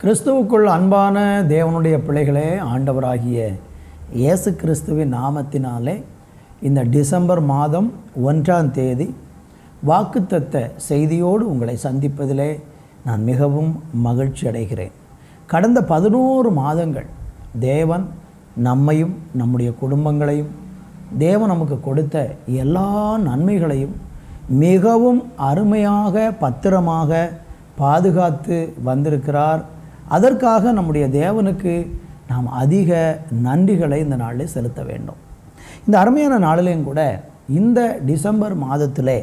கிறிஸ்துவுக்குள் அன்பான தேவனுடைய பிள்ளைகளே ஆண்டவராகிய இயேசு கிறிஸ்துவின் நாமத்தினாலே இந்த டிசம்பர் மாதம் ஒன்றாம் தேதி வாக்குத்தத்த செய்தியோடு உங்களை சந்திப்பதிலே நான் மிகவும் மகிழ்ச்சி அடைகிறேன். கடந்த பதினோரு மாதங்கள் தேவன் நம்மையும் நம்முடைய குடும்பங்களையும் தேவன் நமக்கு கொடுத்த எல்லா நன்மைகளையும் மிகவும் அருமையாக பத்திரமாக பாதுகாத்து வந்திருக்கிறார். அதற்காக நம்முடைய தேவனுக்கு நாம் அதிக நன்றிகளை இந்த நாளில் செலுத்த வேண்டும். இந்த அருமையான நாளிலையும் கூட இந்த டிசம்பர் மாதத்திலே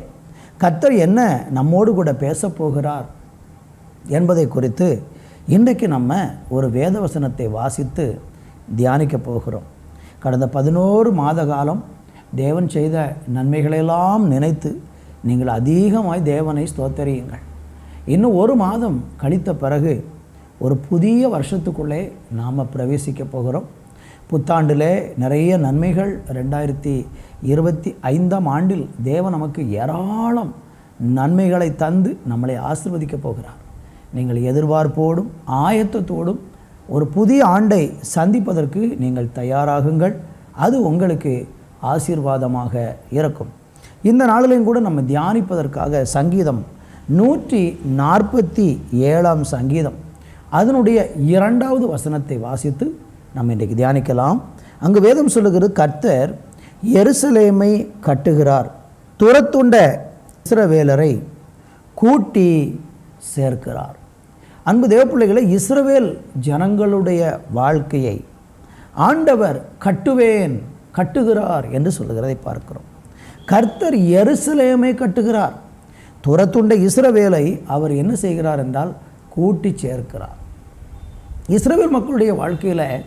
கர்த்தர் என்ன நம்மோடு கூட பேசப்போகிறார் என்பதை குறித்து இன்றைக்கு நம்ம ஒரு வேதவசனத்தை வாசித்து தியானிக்க போகிறோம். கடந்த பதினோரு மாத காலம் தேவன் செய்த நன்மைகளையெல்லாம் நினைத்து நீங்கள் அதிகமாய் தேவனை ஸ்தோத்தரியுங்கள். இன்னும் ஒரு மாதம் கழித்த பிறகு ஒரு புதிய வருஷத்துக்குள்ளே நாம் பிரவேசிக்க போகிறோம். புத்தாண்டிலே நிறைய நன்மைகள் ரெண்டாயிரத்தி இருபத்தி ஐந்தாம் ஆண்டில் தேவன் நமக்கு ஏராளம் நன்மைகளை தந்து நம்மளை ஆசிர்வதிக்க போகிறார். நீங்கள் எதிர்பார்ப்போடும் ஆயத்தத்தோடும் ஒரு புதிய ஆண்டை சந்திப்பதற்கு நீங்கள் தயாராகுங்கள். அது உங்களுக்கு ஆசீர்வாதமாக இருக்கும். இந்த நாளிலையும் கூட நம்ம தியானிப்பதற்காக சங்கீதம் நூற்றி நாற்பத்தி ஏழாம் சங்கீதம். அதனுடைய இரண்டாவது வசனத்தை வாசித்து நம்ம இன்றைக்கு தியானிக்கலாம். அங்கு வேதம் சொல்லுகிறது கர்த்தர் எருசலேமை கட்டுகிறார். துரத்துண்ட இஸ்ரவேலரை கூட்டி சேர்க்கிறார். அன்பு தேவப்பிள்ளைகளை இஸ்ரவேல் ஜனங்களுடைய வாழ்க்கையை ஆண்டவர் கட்டுவேன் கட்டுகிறார் என்று சொல்லுகிறதை பார்க்கிறோம். கர்த்தர் எருசலேமை கட்டுகிறார். துரத்துண்ட இஸ்ரவேலை அவர் என்ன செய்கிறார் என்றால் கூட்டி சேர்க்கிறார். இஸ்ரவேல் மக்களுடைய வாழ்க்கையில்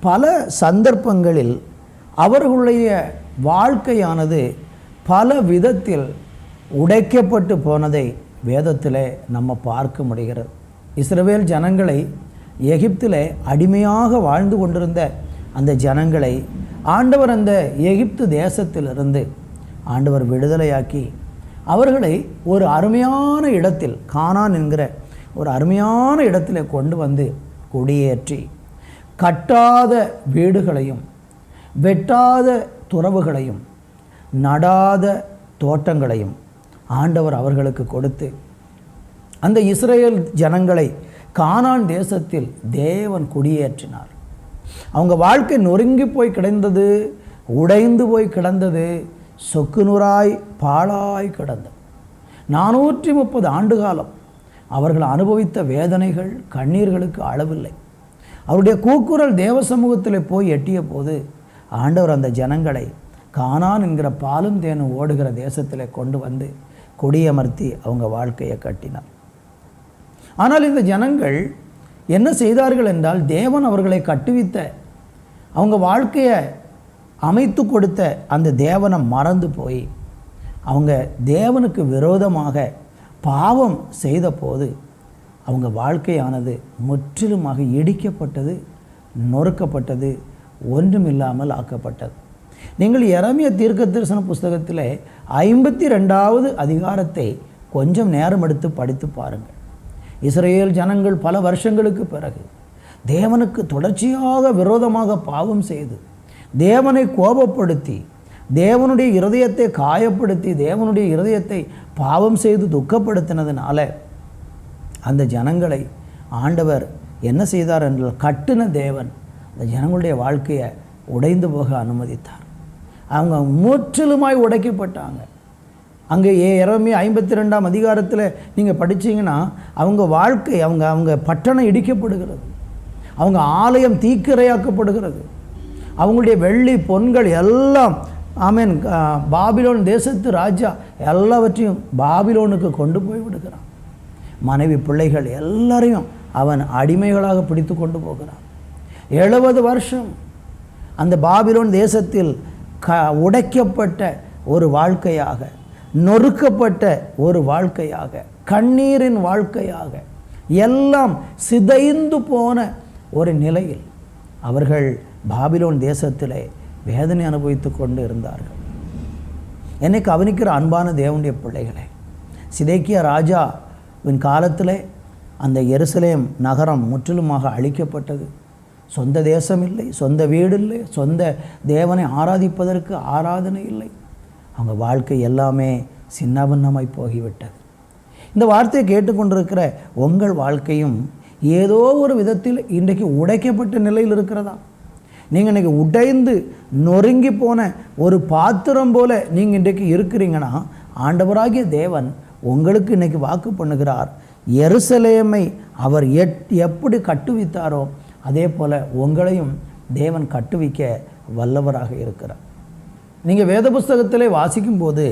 பல சந்தர்ப்பங்களில் அவர்களுடைய வாழ்க்கையானது பல விதத்தில் உடைக்கப்பட்டு போனதை வேதத்தில் நம்ம பார்க்க முடிகிறது. இஸ்ரவேல் ஜனங்களை எகிப்தில் அடிமையாக வாழ்ந்து கொண்டிருந்த அந்த ஜனங்களை ஆண்டவர் அந்த எகிப்து தேசத்திலிருந்து ஆண்டவர் விடுதலையாக்கி அவர்களை ஒரு அருமையான இடத்தில் கானான் என்கிற ஒரு அருமையான இடத்தில் கொண்டு வந்து குடியேற்றி கட்டாத வீடுகளையும் வெட்டாத துறவுகளையும் நடாத தோட்டங்களையும் ஆண்டவர் அவர்களுக்கு கொடுத்து அந்த இஸ்ரேல் ஜனங்களை கானான் தேசத்தில் தேவன் குடியேற்றினார். அவங்க வாழ்க்கை நொறுங்கி போய் கிடந்தது உடைந்து போய் கிடந்தது சொக்கு நூறாய் பாழாய் கிடந்தது. நானூற்றி முப்பது ஆண்டு காலம் அவர்கள் அனுபவித்த வேதனைகள் கண்ணீர்களுக்கு அளவில்லை. அவருடைய கூக்குரல் தேவ சமூகத்தில் போய் எட்டிய போது ஆண்டவர் அந்த ஜனங்களை கானான் என்கிற பாலும் தேனும் ஓடுகிற தேசத்தில் கொண்டு வந்து கொடியமர்த்தி அவங்க வாழ்க்கையை கட்டினார். ஆனால் இந்த ஜனங்கள் என்ன செய்தார்கள் என்றால் தேவன் அவர்களை கட்டுவித்த அவங்க வாழ்க்கையை அமைத்து கொடுத்த அந்த தேவனை மறந்து போய் அவங்க தேவனுக்கு விரோதமாக பாவம் செய்த போது அவங்க வாழ்க்கையானது முற்றிலுமாக இடிக்கப்பட்டது நொறுக்கப்பட்டது ஒன்றுமில்லாமல் ஆக்கப்பட்டது. நீங்கள் இறமிய தீர்க்க தரிசன புஸ்தகத்தில் ஐம்பத்தி ரெண்டாவது அதிகாரத்தை கொஞ்சம் நேரம் எடுத்து படித்து பாருங்கள். இஸ்ரேல் ஜனங்கள் பல வருஷங்களுக்கு பிறகு தேவனுக்கு தொடர்ச்சியாக விரோதமாக பாவம் செய்து தேவனை கோபப்படுத்தி தேவனுடைய இருதயத்தை காயப்படுத்தி தேவனுடைய இருதயத்தை பாவம் செய்து துக்கப்படுத்தினதுனால அந்த ஜனங்களை ஆண்டவர் என்ன செய்தார் என்றால் கட்டின தேவன் அந்த ஜனங்களுடைய வாழ்க்கையை உடைந்து போக அனுமதித்தார். அவங்க முற்றிலுமாய் உடைக்கப்பட்டாங்க. அங்கே ஏ இறமே ஐம்பத்தி ரெண்டாம் அதிகாரத்தில் நீங்கள் படிச்சீங்கன்னா அவங்க வாழ்க்கை அவங்க அவங்க பட்டணம் இடிக்கப்படுகிறது. அவங்க ஆலயம் தீக்கிரையாக்கப்படுகிறது. அவங்களுடைய வெள்ளி பொன்கள் எல்லாம் ஆமீன் பாபிலோன் தேசத்து ராஜா எல்லாவற்றையும் பாபிலோனுக்கு கொண்டு போய் விடுகிறான். மனைவி பிள்ளைகள் எல்லாரையும் அவன் அடிமைகளாக பிடித்து கொண்டு போகிறான். எழுபது வருஷம் அந்த பாபிலோன் தேசத்தில் க உடைக்கப்பட்ட ஒரு வாழ்க்கையாக நொறுக்கப்பட்ட ஒரு வாழ்க்கையாக கண்ணீரின் வாழ்க்கையாக எல்லாம் சிதைந்து போன ஒரு நிலையில் அவர்கள் பாபிலோன் தேசத்திலே வேதனை அனுபவித்து கொண்டு இருந்தார்கள். என்னை கவனிக்கிற அன்பான தேவனுடைய பிள்ளைகளே சிதைக்கிய ராஜாவின் காலத்தில் அந்த எருசலேம் நகரம் முற்றிலுமாக அழிக்கப்பட்டது. சொந்த தேசம் இல்லை சொந்த வீடு இல்லை சொந்த தேவனை ஆராதிப்பதற்கு ஆராதனை இல்லை. அவங்க வாழ்க்கை எல்லாமே சின்னபின்னமாய் போகிவிட்டது. இந்த வார்த்தையை கேட்டுக்கொண்டிருக்கிற உங்கள் வாழ்க்கையும் ஏதோ ஒரு விதத்தில் இன்றைக்கு உடைக்கப்பட்ட நிலையில் இருக்கிறதா? நீங்கள் இன்றைக்கி உடைந்து நொறுங்கி போன ஒரு பாத்திரம் போல நீங்கள் இன்றைக்கு இருக்கிறீங்கன்னா ஆண்டவராகிய தேவன் உங்களுக்கு இன்றைக்கி வாக்கு பண்ணுகிறார். எருசலேமை அவர் எட் எப்படி கட்டுவித்தாரோ அதே போல் உங்களையும் தேவன் கட்டுவிக்க வல்லவராக இருக்கிறார். நீங்கள் வேத புஸ்தகத்தில் வாசிக்கும்போது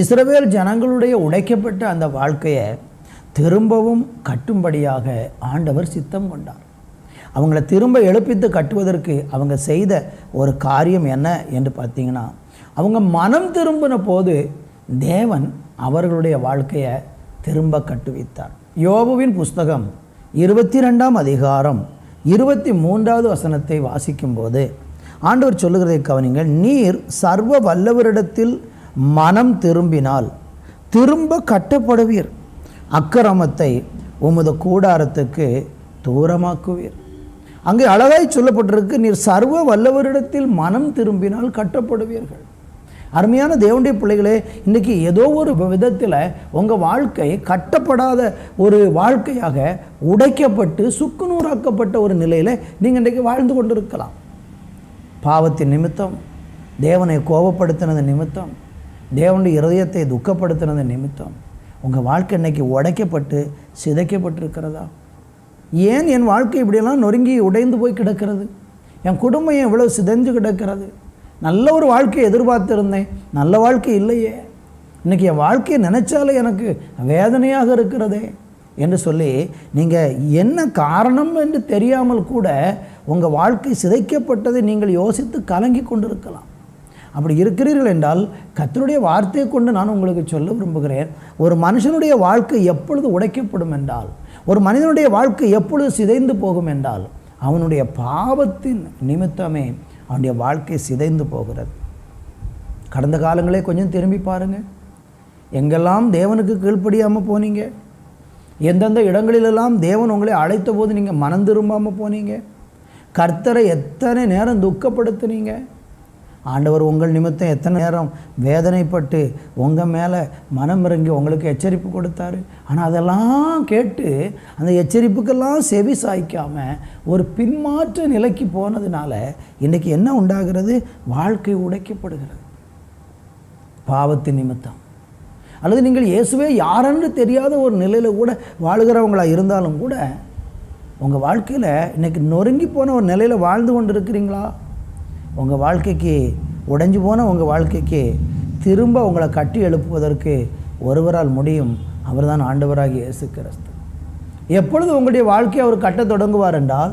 இஸ்ரவேல் ஜனங்களுடைய உடைக்கப்பட்ட அந்த வாழ்க்கையை திரும்பவும் கட்டும்படியாக ஆண்டவர் சித்தம் கொண்டார். அவங்கள திரும்ப எழுப்பித்து கட்டுவதற்கு அவங்க செய்த ஒரு காரியம் என்ன என்று பார்த்தீங்கன்னா அவங்க மனம் திரும்பின போது தேவன் அவர்களுடைய வாழ்க்கையை திரும்ப கட்டுவித்தார். யோபுவின் புஸ்தகம் இருபத்தி ரெண்டாம் அதிகாரம் இருபத்தி மூன்றாவது வசனத்தை வாசிக்கும்போது ஆண்டவர் சொல்லுகிறதை கவனிங்கள் நீர் சர்வ வல்லவரிடத்தில் மனம் திரும்பினால் திரும்ப கட்டப்படுவீர். அக்கிரமத்தை உமது கூடாரத்துக்கு தூரமாக்குவீர். அங்கே அழகாய் சொல்லப்பட்டிருக்கு நீர் சர்வ வல்லவரிடத்தில் மனம் திரும்பினால் கட்டப்படுவீர்கள். அருமையான தேவனுடைய பிள்ளைகளே இன்றைக்கி ஏதோ ஒரு விதத்தில் உங்கள் வாழ்க்கை கட்டப்படாத ஒரு வாழ்க்கையாக உடைக்கப்பட்டு சுக்குநூறாக்கப்பட்ட ஒரு நிலையில் நீங்கள் இன்றைக்கி வாழ்ந்து கொண்டிருக்கலாம். பாவத்தின் நிமித்தம் தேவனை கோபப்படுத்தினது நிமித்தம் தேவனுடைய இருதயத்தை துக்கப்படுத்தினது நிமித்தம் உங்கள் வாழ்க்கை இன்னைக்கு உடைக்கப்பட்டு சிதைக்கப்பட்டிருக்கிறதா? ஏன் என் வாழ்க்கை இப்படியெல்லாம் நொறுங்கி உடைந்து போய் கிடக்கிறது? என் குடும்பம் ஏன் இவ்வளோ சிதைஞ்சு கிடக்கிறது? நல்ல ஒரு வாழ்க்கையை எதிர்பார்த்துருந்தேன் நல்ல வாழ்க்கை இல்லையே. இன்றைக்கி என் வாழ்க்கையை நினச்சாலே எனக்கு வேதனையாக இருக்கிறதே. என்று சொல்லி நீங்கள் என்ன காரணம் என்று தெரியாமல் கூட உங்கள் வாழ்க்கை சிதைக்கப்பட்டதை நீங்கள் யோசித்து கலங்கி கொண்டிருக்கலாம். அப்படி இருக்கிறீர்கள் என்றால் கத்தருடைய வார்த்தையை கொண்டு நான் உங்களுக்கு சொல்ல விரும்புகிறேன். ஒரு மனுஷனுடைய வாழ்க்கை எப்பொழுது உடைக்கப்படும் என்றால் ஒரு மனிதனுடைய வாழ்க்கை எப்பொழுது சிதைந்து போகும் என்றால் அவனுடைய பாவத்தின் நிமித்தமே அவனுடைய வாழ்க்கை சிதைந்து போகிறது. கடந்த காலங்களே கொஞ்சம் திரும்பி பாருங்கள் எங்கெல்லாம் தேவனுக்கு கீழ்ப்படியாமல் போனீங்க? எந்தெந்த இடங்களிலெல்லாம் தேவன் உங்களை அழைத்த போது நீங்கள் மனம் திரும்பாமல் போனீங்க? கர்த்தரை எத்தனை நேரம் துக்கப்படுத்துனீங்க? ஆண்டவர் உங்கள் நிமித்தம் எத்தனை நேரம் வேதனைப்பட்டு உங்கள் மேலே மனம் இறங்கி உங்களுக்கு எச்சரிப்பு கொடுத்தாரு. ஆனால் அதெல்லாம் கேட்டு அந்த எச்சரிப்புக்கெல்லாம் செவி சாய்க்காமல் ஒரு பின்மாற்ற நிலைக்கு போனதுனால இன்றைக்கி என்ன உண்டாகிறது? வாழ்க்கை உடைக்கப்படுகிறது. பாவத்தின் நிமித்தம். அல்லது நீங்கள் இயேசுவே யாரென்று தெரியாத ஒரு நிலையில் கூட வாழுகிறவங்களாக இருந்தாலும் கூட உங்கள் வாழ்க்கையில் இன்றைக்கி நொறுங்கி போன ஒரு நிலையில் வாழ்ந்து கொண்டு இருக்கிறீங்களா உங்கள் வாழ்க்கைக்கு உடைஞ்சு போன உங்கள் வாழ்க்கைக்கு திரும்ப உங்களை கட்டி எழுப்புவதற்கு ஒருவரால் முடியும் அவர் தான் ஆண்டவராகி இயேசு கிறிஸ்து. எப்பொழுது உங்களுடைய வாழ்க்கையை அவர் கட்டத் தொடங்குவார் என்றால்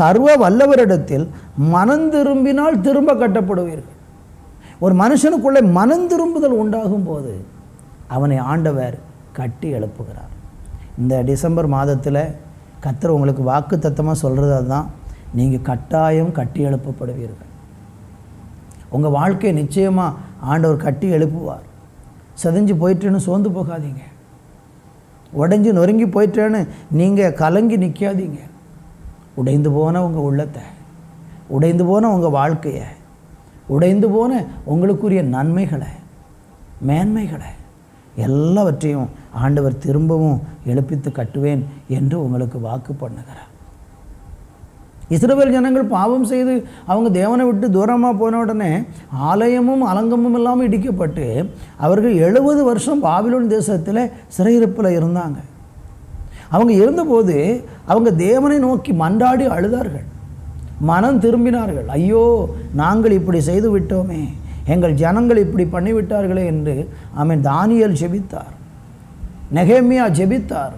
சர்வ வல்லவரிடத்தில் மனம் திரும்பினால் திரும்ப கட்டப்படுவீர்கள். ஒரு மனுஷனுக்குள்ளே மனம் திரும்புதல் உண்டாகும் போது அவனை ஆண்டவர் கட்டி எழுப்புகிறார். இந்த டிசம்பர் மாதத்தில் கத்தர் உங்களுக்கு வாக்கு தத்தமாக சொல்கிறது அதுதான். நீங்கள் கட்டாயம் கட்டி எழுப்பப்படுவீர்கள். உங்கள் வாழ்க்கையை நிச்சயமாக ஆண்டவர் கட்டி எழுப்புவார். செதஞ்சு போயிட்டுன்னு சோர்ந்து போகாதீங்க. உடைஞ்சு நொறுங்கி போயிட்டேன்னு நீங்கள் கலங்கி நிற்காதீங்க உடைந்து போன உங்கள் உள்ளத்தை உடைந்து போன உங்கள் வாழ்க்கையை உடைந்து போன உங்களுக்குரிய நன்மைகளை மேன்மைகளை எல்லாவற்றையும் ஆண்டவர் திரும்பவும் எழுப்பித்து கட்டுவேன் என்று உங்களுக்கு வாக்கு பண்ணுகிறார். இஸ்ரவேல் ஜனங்கள் பாவம் செய்து அவங்க தேவனை விட்டு தூரமாக போன உடனே ஆலயமும் அலங்கமும் இல்லாமல் இடிக்கப்பட்டு அவர்கள் எழுபது வருஷம் பாபிலோன் தேசத்தில் சிறையிருப்பில் இருந்தாங்க. அவங்க இருந்தபோது அவங்க தேவனை நோக்கி மன்றாடி அழுதார்கள். மனம் திரும்பினார்கள். ஐயோ நாங்கள் இப்படி செய்து விட்டோமே. எங்கள் ஜனங்கள் இப்படி பண்ணிவிட்டார்களே என்று அவன் தானியல் ஜெபித்தார். நெகேமியா ஜெபித்தார்.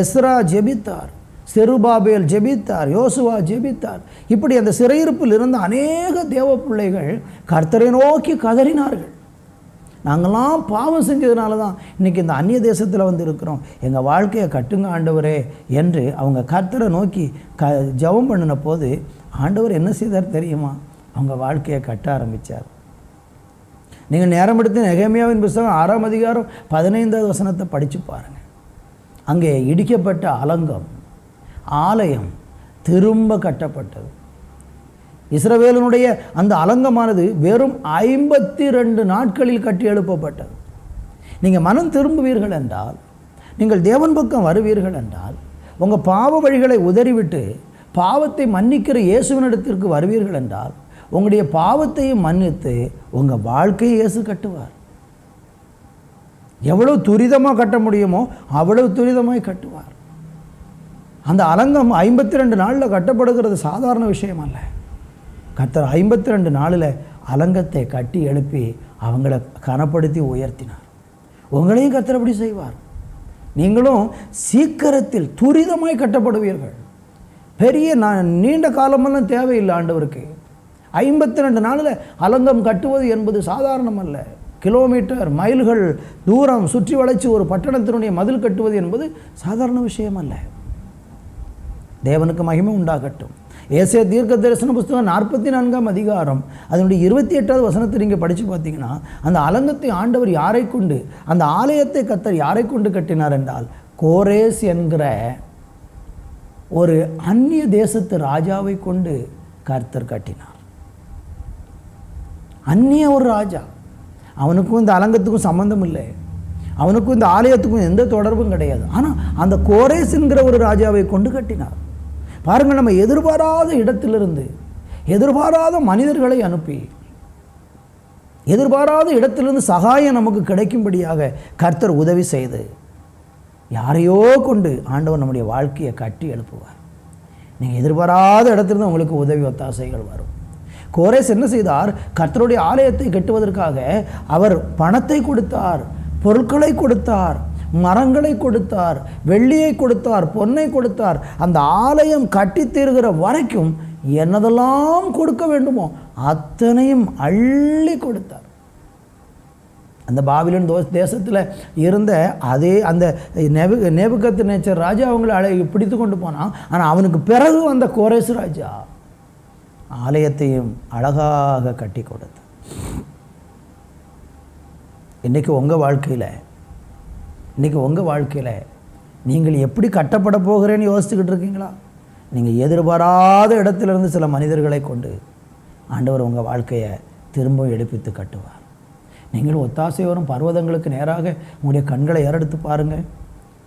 எஸ்ரா ஜெபித்தார். செருபாபேல் ஜெபித்தார். யோசுவா ஜெபித்தார். இப்படி அந்த சிறையிருப்பில் இருந்த அநேக தேவ பிள்ளைகள் கர்த்தரை நோக்கி கதறினார்கள். நாங்களாம் பாவம் செஞ்சதுனால தான் இன்றைக்கி இந்த அந்நிய தேசத்தில் வந்து இருக்கிறோம் எங்கள் வாழ்க்கையை கட்டுங்க ஆண்டவரே என்று அவங்க கர்த்தரை நோக்கி க ஜெபம் பண்ணின போது ஆண்டவர் என்ன செய்தார் தெரியுமா? அவங்க வாழ்க்கையை கட்ட ஆரம்பித்தார் நீங்கள் நேரம் எடுத்து நெகமியாவின் புஸ்தகம் ஆறாம் அதிகாரம் பதினைந்தாவது வசனத்தை படித்து பாருங்கள் அங்கே இடிக்கப்பட்ட அலங்கம் ஆலயம் திரும்ப கட்டப்பட்டது. இஸ்ரவேலனுடைய அந்த அலங்கமானது வெறும் ஐம்பத்தி ரெண்டு நாட்களில் கட்டி எழுப்பப்பட்டது. நீங்கள் மனம் திரும்புவீர்கள் என்றால் நீங்கள் தேவன் பக்கம் வருவீர்கள் என்றால் உங்கள் பாவ வழிகளை உதறிவிட்டு பாவத்தை மன்னிக்கிற இயேசுவினிடத்திற்கு வருவீர்கள் என்றால் உங்களுடைய பாவத்தையும் மன்னித்து உங்கள் வாழ்க்கையை இயேசு கட்டுவார். எவ்வளவு துரிதமாக கட்ட முடியுமோ அவ்வளவு துரிதமாய் கட்டுவார். அந்த அலங்கம் ஐம்பத்தி ரெண்டு நாளில் கட்டப்படுகிறது சாதாரண விஷயம் அல்ல. கத்தர் ஐம்பத்தி ரெண்டு நாளில் அலங்கத்தை கட்டி எழுப்பி அவங்கள கனப்படுத்தி உயர்த்தினார். உங்களையும் கத்தர் அப்படி செய்வார். நீங்களும் சீக்கிரத்தில் துரிதமாய் கட்டப்படுவீர்கள். பெரிய நான் நீண்ட காலமெல்லாம் தேவையில்லை ஆண்டவருக்கு. ஐம்பத்தி ரெண்டு நாளில் அலங்கம் கட்டுவது என்பது சாதாரணம் அல்ல கிலோமீட்டர் மைல்கள் தூரம் சுற்றி வளைச்சு ஒரு பட்டணத்தினுடைய மதில் கட்டுவது என்பது சாதாரண விஷயம் அல்ல தேவனுக்கு மகிமை உண்டாகட்டும். ஏசிய தீர்க்க தரிசன புஸ்தகம் நாற்பத்தி நான்காம் அதிகாரம் அதனுடைய இருபத்தி எட்டாவது வசனத்தை நீங்கள் படித்து பார்த்தீங்கன்னா அந்த அலங்கத்தை ஆண்டவர் யாரை கொண்டு அந்த ஆலயத்தை கத்தர் யாரை கொண்டு கட்டினார் என்றால் கோரேஸ் என்கிற ஒரு அந்நிய தேசத்து ராஜாவை கொண்டு கர்த்தர் கட்டினார். அந்நிய ஒரு ராஜா. அவனுக்கும் இந்த அலங்கத்துக்கும் சம்மந்தம் இல்லை. அவனுக்கும் இந்த ஆலயத்துக்கும் எந்த தொடர்பும் கிடையாது. ஆனால் அந்த கோரேஸ் ஒரு ராஜாவை கொண்டு கட்டினார். பாருங்கள் நம்ம எதிர்பாராத இடத்திலிருந்து எதிர்பாராத மனிதர்களை அனுப்பி எதிர்பாராத இடத்திலிருந்து சகாயம் நமக்கு கிடைக்கும்படியாக கர்த்தர் உதவி செய்து யாரையோ கொண்டு ஆண்டவர் நம்முடைய வாழ்க்கையை கட்டி எழுப்புவார். நீங்கள் எதிர்பாராத இடத்திலிருந்து உங்களுக்கு உதவி ஒத்தாசைகள் வரும். கோரேஸ் என்ன செய்தார்? கர்த்தருடைய ஆலயத்தை கட்டுவதற்காக அவர் பணத்தை கொடுத்தார் பொருட்களை கொடுத்தார் மரங்களை கொடுத்தார் வெள்ளியை கொடுத்தார் பொன்னை கொடுத்தார். அந்த ஆலயம் கட்டி தீர்கிற வரைக்கும் என்னதெல்லாம் கொடுக்க வேண்டுமோ அத்தனையும் அள்ளி கொடுத்தார். அந்த பாபிலன் தோஸ் தேசத்தில் இருந்த அதே அந்த நெபு நெபுக்கத்து நேச்சர் ராஜா அவங்களை அழை பிடித்து கொண்டு போனான். ஆனால் அவனுக்கு பிறகு வந்த கோரேஸ் ராஜா ஆலயத்தையும் அழகாக கட்டி கொடுத்து. இன்றைக்கி உங்கள் வாழ்க்கையில் இன்றைக்கி உங்கள் வாழ்க்கையில் நீங்கள் எப்படி கட்டப்பட போகிறேன்னு யோசிச்சுக்கிட்டு இருக்கீங்களா? நீங்கள் எதிர்பாராத இடத்துலேருந்து சில மனிதர்களை கொண்டு ஆண்டவர் உங்கள் வாழ்க்கையை திரும்ப எடுப்பித்து கட்டுவார். நீங்கள் ஒத்தாசை வரும் பர்வதங்களுக்கு நேராக உங்களுடைய கண்களை ஏறெடுத்து பாருங்கள்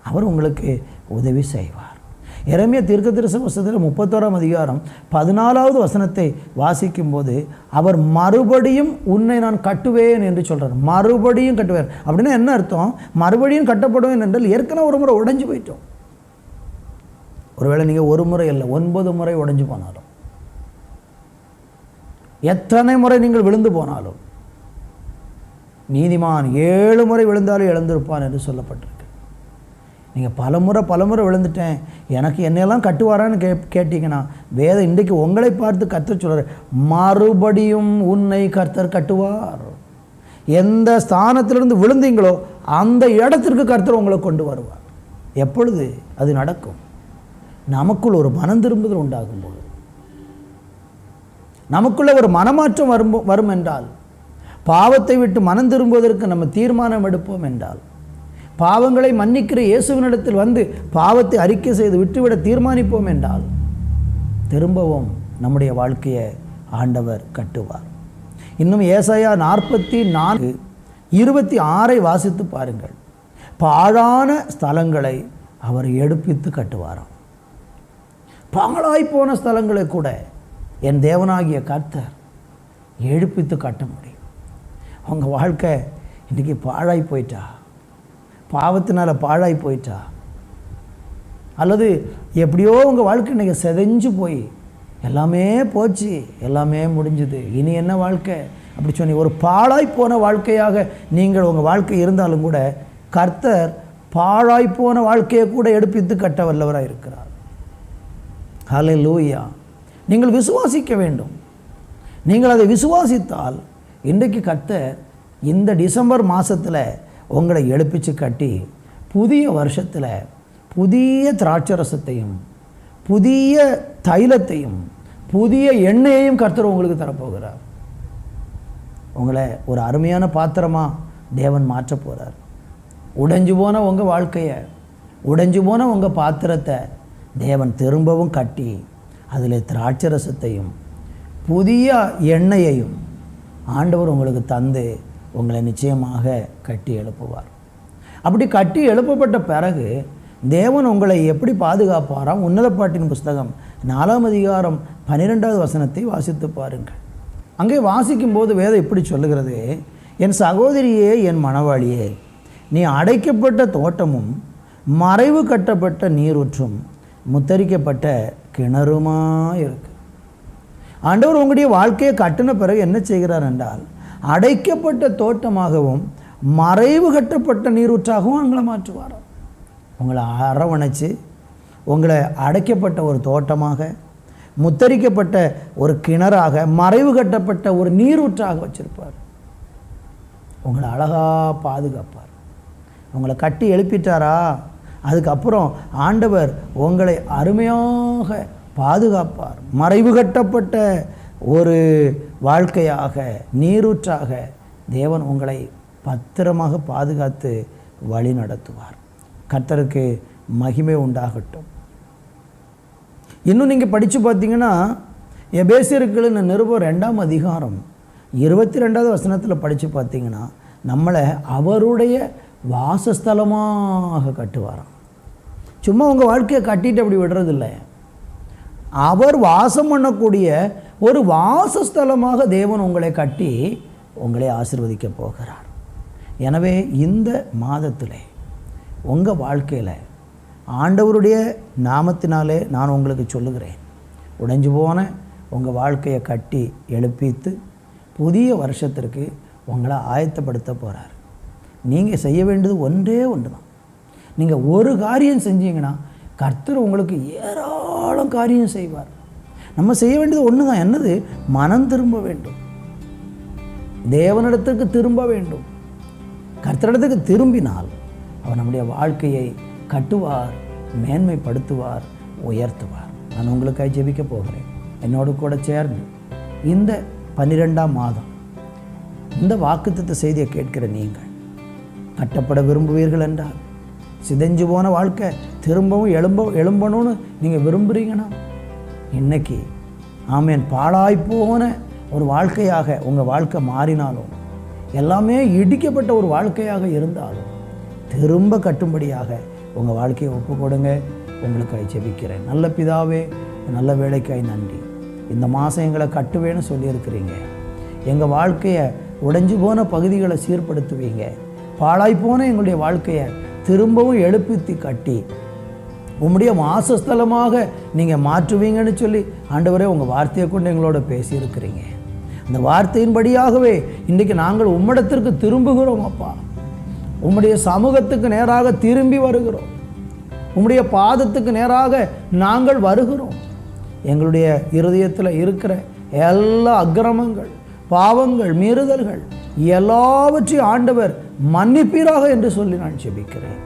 அவர் உங்களுக்கு உதவி செய்வார். இறமைய தீர்க்க தரிசன வசனத்தில் முப்பத்தோராம் அதிகாரம் பதினாலாவது வசனத்தை வாசிக்கும்போது அவர் மறுபடியும் உன்னை நான் கட்டுவேன் என்று சொல்கிறார் மறுபடியும் கட்டுவேன். அப்படின்னா என்ன அர்த்தம்? மறுபடியும் கட்டப்படுவேன் என்றால் ஏற்கனவே ஒரு முறை உடைஞ்சு போயிட்டோம். ஒருவேளை நீங்கள் ஒரு முறை இல்லை ஒன்பது முறை உடைஞ்சு போனாலும். எத்தனை முறை நீங்கள் விழுந்து போனாலும். நீதிமான் ஏழு முறை விழுந்தாலும் இழந்திருப்பான் என்று சொல்லப்பட்டிருக்கு. நீங்கள் பல முறை பல முறை விழுந்துட்டேன். எனக்கு என்னையெல்லாம் கட்டுவாரான்னு கே கேட்டிங்கன்னா வேதம் இன்றைக்கு உங்களை பார்த்து கத்தர் சொல்கிறார் மறுபடியும் உன்னை கர்த்தர் கட்டுவார். எந்த ஸ்தானத்திலிருந்து விழுந்தீங்களோ அந்த இடத்திற்கு கர்த்தர் உங்களை கொண்டு வருவார். எப்பொழுது? அது நடக்கும். நமக்குள் ஒரு மனம் திரும்புதல் உண்டாகும்போது. நமக்குள்ள ஒரு மனமாற்றம் வரும் வரும் என்றால் பாவத்தை விட்டு மனம் திரும்புவதற்கு நம்ம தீர்மானம் எடுப்போம் என்றால் பாவங்களை மன்னிக்கிற இயேசுவினிடத்தில் வந்து பாவத்தை அறிக்கை செய்து விட்டுவிட தீர்மானிப்போம் என்றால் திரும்பவும் நம்முடைய வாழ்க்கையை ஆண்டவர் கட்டுவார். இன்னும் ஏசாயா நாற்பத்தி நான்கு இருபத்தி ஆறை வாசித்து பாருங்கள். பாழான ஸ்தலங்களை அவர் எடுப்பித்து கட்டுவாராம். பாழாய் போன ஸ்தலங்களை கூட என் தேவனாகிய கர்த்தர் எழுப்பித்து கட்ட முடியும். உங்கள் வாழ்க்கை இன்றைக்கி பாழாய் போயிட்டா? பாவத்தினால் பாழாய் போயிட்டா? அல்லது எப்படியோ உங்கள் வாழ்க்கை இன்றைக்கி செதைஞ்சு போய் எல்லாமே போச்சு எல்லாமே முடிஞ்சுது இனி என்ன வாழ்க்கை? அப்படி சொன்னி ஒரு பாழாய் போன வாழ்க்கையாக நீங்கள் உங்கள் வாழ்க்கை இருந்தாலும் கூட கர்த்தர் பாழாய் போன வாழ்க்கையை கூட எடுப்பித்து கட்ட வல்லவராக இருக்கிறார். ஹலே லூயா நீங்கள் விசுவாசிக்க வேண்டும். நீங்கள் அதை விசுவாசித்தால் இன்றைக்கு கர்த்தர் இந்த டிசம்பர் மாதத்தில் உங்களை எழுப்பிச்சு கட்டி புதிய வருஷத்தில் புதிய திராட்சரசத்தையும் புதிய தைலத்தையும் புதிய எண்ணெயையும் கர்த்தர் உங்களுக்கு தரப்போகிறார். உங்களை ஒரு அருமையான பாத்திரமாக தேவன் மாற்ற போகிறார் உடைஞ்சு போன உங்கள் வாழ்க்கையை உடைஞ்சு போன உங்கள் பாத்திரத்தை தேவன் திரும்பவும் கட்டி அதில் திராட்சரசத்தையும் புதிய எண்ணெயையும் ஆண்டவர் உங்களுக்கு தந்து உங்களை நிச்சயமாக கட்டி எழுப்புவார். அப்படி கட்டி எழுப்பப்பட்ட பிறகு தேவன் உங்களை எப்படி பாதுகாப்பாராம் உன்னதப்பாட்டின் புஸ்தகம் நாலாம் அதிகாரம் பன்னிரெண்டாவது வசனத்தை வாசித்து பாருங்கள். அங்கே வாசிக்கும்போது வேதம் இப்படி சொல்லுகிறது என் சகோதரியே என் மணவாளியே நீ அடைக்கப்பட்ட தோட்டமும் மறைவு கட்டப்பட்ட நீரூற்றும் முத்தரிக்கப்பட்ட கிணறுமா இருக்கு ஆண்டவர் உங்களுடைய வாழ்க்கையை கட்டின பிறகு என்ன செய்கிறார் என்றால் அடைக்கப்பட்ட தோட்டமாகவும் மறைவு கட்டப்பட்ட நீரூற்றாகவும் உங்களை மாற்றுவார். உங்களை அரவணைச்சு உங்களை அடைக்கப்பட்ட ஒரு தோட்டமாக முத்தரிக்கப்பட்ட ஒரு கிணறாக மறைவு கட்டப்பட்ட ஒரு நீரூற்றாக வச்சுருப்பார். உங்களை அழகாக பாதுகாப்பார். உங்களை கட்டி எழுப்பிட்டாரா? அதுக்கப்புறம் ஆண்டவர் உங்களை அருமையாக பாதுகாப்பார். மறைவு கட்டப்பட்ட ஒரு வாழ்க்கையாக நீரூற்றாக தேவன் உங்களை பத்திரமாக பாதுகாத்து வழி நடத்துவார். கர்த்தருக்கு மகிமை உண்டாகட்டும். இன்னும் நீங்கள் படித்து பார்த்தீங்கன்னா எபேசியர்களின் நிருபம் ரெண்டாம் அதிகாரம் இருபத்தி ரெண்டாவது வசனத்தில் படித்து பார்த்தீங்கன்னா நம்மளை அவருடைய வாசஸ்தலமாக கட்டுவாராம். சும்மா உங்கள் வாழ்க்கையை கட்டிட்டு அப்படி விடுறதில்லை. அவர் வாசம் பண்ணக்கூடிய ஒரு வாசஸ்தலமாக தேவன் உங்களை கட்டி உங்களை ஆசிர்வதிக்க போகிறார். எனவே இந்த மாதத்திலே உங்கள் வாழ்க்கையில் ஆண்டவருடைய நாமத்தினாலே நான் உங்களுக்கு சொல்லுகிறேன். உடைஞ்சு போன உங்கள் வாழ்க்கையை கட்டி எழுப்பித்து புதிய வருஷத்திற்கு உங்களை ஆயத்தப்படுத்த போகிறார் நீங்கள் செய்ய வேண்டியது ஒன்றே ஒன்று தான் நீங்கள் ஒரு காரியம் செஞ்சீங்கன்னா கர்த்தர் உங்களுக்கு ஏராளம் காரியம் செய்வார். நம்ம செய்ய வேண்டியது ஒன்று தான் என்னது? மனம் திரும்ப வேண்டும். தேவனிடத்திற்கு திரும்ப வேண்டும். கர்த்தரிடத்துக்கு திரும்பினால் அவர் நம்முடைய வாழ்க்கையை கட்டுவார் மேன்மைப்படுத்துவார் உயர்த்துவார். நான் உங்களுக்காக ஜெபிக்க போகிறேன். என்னோடு கூட சேர்ந்து இந்த பன்னிரெண்டாம் மாதம் இந்த வாக்குத்தத்த செய்தியை கேட்கிற நீங்கள் கட்டப்பட விரும்புவீர்கள் என்றால் சிதைஞ்சு போன வாழ்க்கை திரும்பவும் எழும்ப எழும்பணும்னு நீங்கள் விரும்புகிறீங்கன்னா இன்னைக்கு ஆமேன் பாழாய் ஒரு வாழ்க்கையாக உங்கள் வாழ்க்கை மாறினாலும் எல்லாமே இடிக்கப்பட்ட ஒரு வாழ்க்கையாக இருந்தாலும் திரும்ப கட்டும்படியாக உங்கள் வாழ்க்கையை ஒப்பு கொடுங்க. உங்களுக்காக ஜெபிக்கிறேன். நல்ல பிதாவே நல்ல வேலைக்காய் நன்றி. இந்த மாதம் எங்களை கட்டுவேன்னு சொல்லியிருக்கிறீங்க. எங்கள் வாழ்க்கையை உடைஞ்சு போன பகுதிகளை சீர்படுத்துவீங்க. பாழாய் போன எங்களுடைய வாழ்க்கையை திரும்பவும் எழுப்பித்தி கட்டி உம்முடைய வாசஸ்தலமாக நீங்கள் மாற்றுவீங்கன்னு சொல்லி ஆண்டவரே உங்கள் வார்த்தையை கொண்டு எங்களோட பேசியிருக்கிறீங்க. அந்த வார்த்தையின்படியாகவே இன்றைக்கு நாங்கள் உம்மிடத்திற்கு திரும்புகிறோம் அப்பா. உம்முடைய சமூகத்துக்கு நேராக திரும்பி வருகிறோம். உம்முடைய பாதத்துக்கு நேராக நாங்கள் வருகிறோம். எங்களுடைய இருதயத்தில் இருக்கிற எல்லா அக்கிரமங்கள் பாவங்கள் மீறுதல்கள் எல்லாவற்றையும் ஆண்டவர் மன்னிப்பீராக என்று சொல்லி நான் ஜெபிக்கிறேன்.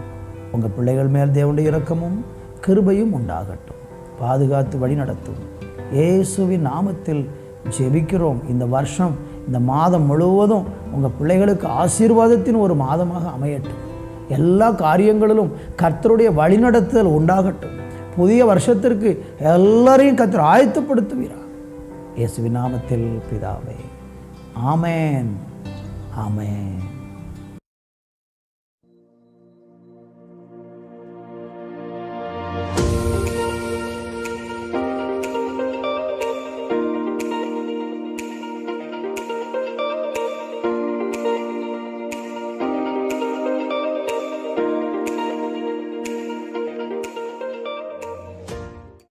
உங்கள் பிள்ளைகள் மேல் தேவனுடைய இரக்கமும் கிருபையும் உண்டாகட்டும். பாதுகாத்து வழி நடத்தும் இயேசுவின் நாமத்தில் ஜெபிக்கிறோம். இந்த வருஷம் இந்த மாதம் முழுவதும் உங்கள் பிள்ளைகளுக்கு ஆசீர்வாதத்தின் ஒரு மாதமாக அமையட்டும். எல்லா காரியங்களிலும் கர்த்தருடைய வழிநடத்துதல் உண்டாகட்டும். புதிய வருஷத்திற்கு எல்லாரையும் கர்த்தர் ஆயத்தப்படுத்துவீரா. இயேசுவின் நாமத்தில் பிதாவே. ஆமேன். ஆமேன்.